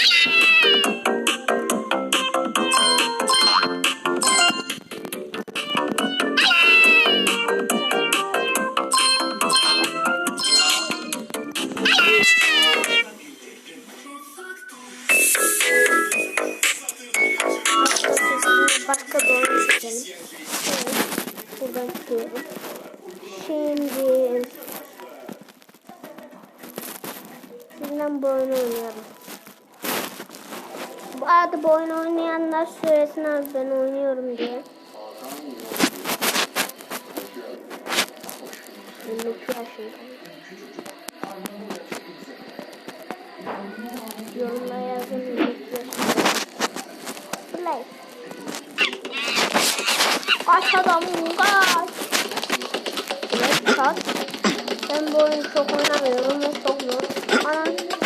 Yay! Arada bu oyunu oynayanlar söylesin az ben oynuyorum diye. 22 yaşındayım. Yorumla yazın 22 yaşındayım. Play. Kaç adam kaç. Kaç. Ben bu oyunu çok oynamıyorum çok zor. Anam.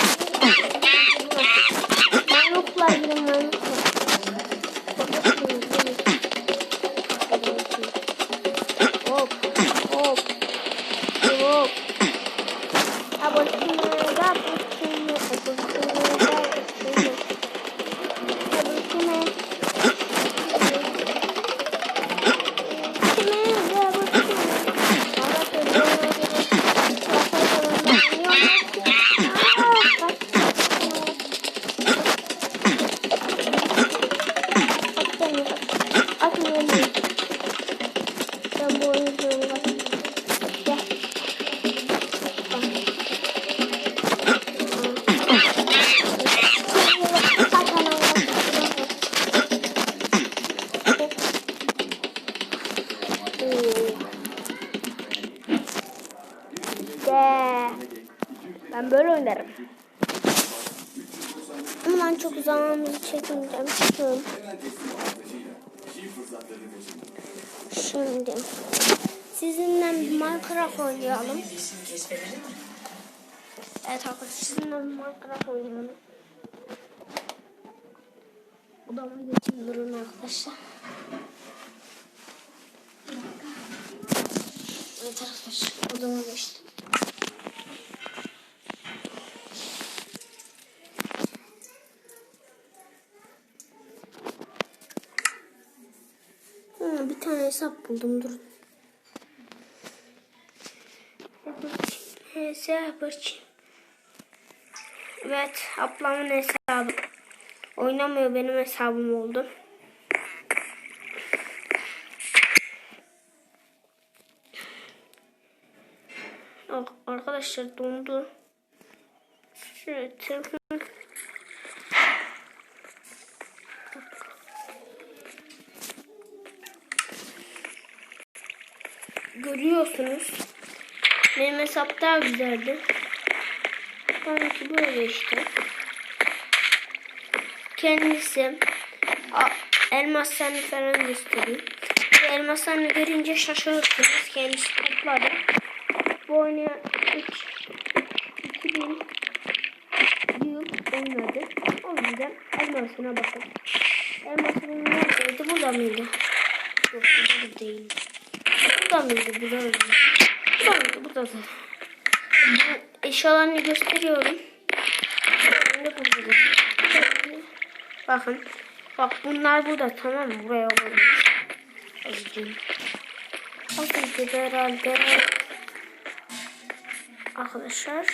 De. Ben böyle oynarım. Ben çok zamanımızı çekmeyeceğim. Çıkıyorum. Şimdi sizinle bir Minecraft oynayalım. Evet arkadaşlar sizinle bir Minecraft oynayalım. Odama geçin durun arkadaşlar. Bir dakika. Evet arkadaşlar odama geçtim. Ha, bir tane hesap buldum durun. Hesap açayım. Evet ablamın hesabı. Oynamıyor benim hesabım oldu. Arkadaşlar dondu. Şöyle. Görüyorsunuz. Benim hesap daha güzeldi. Benimki böyle işte. Kendisi a- elmaslarını falan göstereyim. Bu elmaslarını görünce şaşırırsınız. Kendisi topladı. Bu oyunu 3 2000 yıl oynadı. O yüzden elmasına bakın. Elmasının neredeydi? Burada mıydı? Yok burada değil. Burada mıydı? Burada mıydı? Burada mıydı? Burada da. Bu eşyalarını gösteriyorum. Ne burada? Bakın. Bak bunlar burada tamam mı? Buraya koymuş. Azıcık. Azıcık herhalde. Arkadaşlar.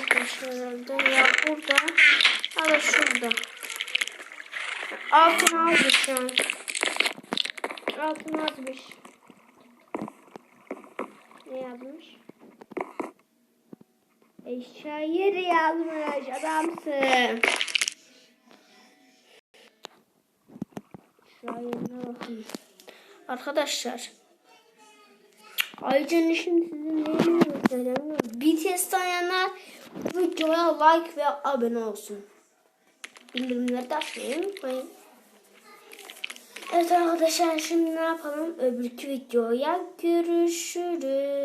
Arkadaşlar herhalde ya burada. Ya da şurada. Altın aldı şu an. Altın azmış. Ne yazmış? Yeri yazmış adamsın. Eşya yerine bakın. Arkadaşlar. Ayrıca şimdi sizin neyini gösteremiyorum. BTS tanıyanlar videoya like ve abone olsun. Bildirimleri de açmayı. Evet arkadaşlar şimdi ne yapalım? Öbürkü videoya görüşürüz.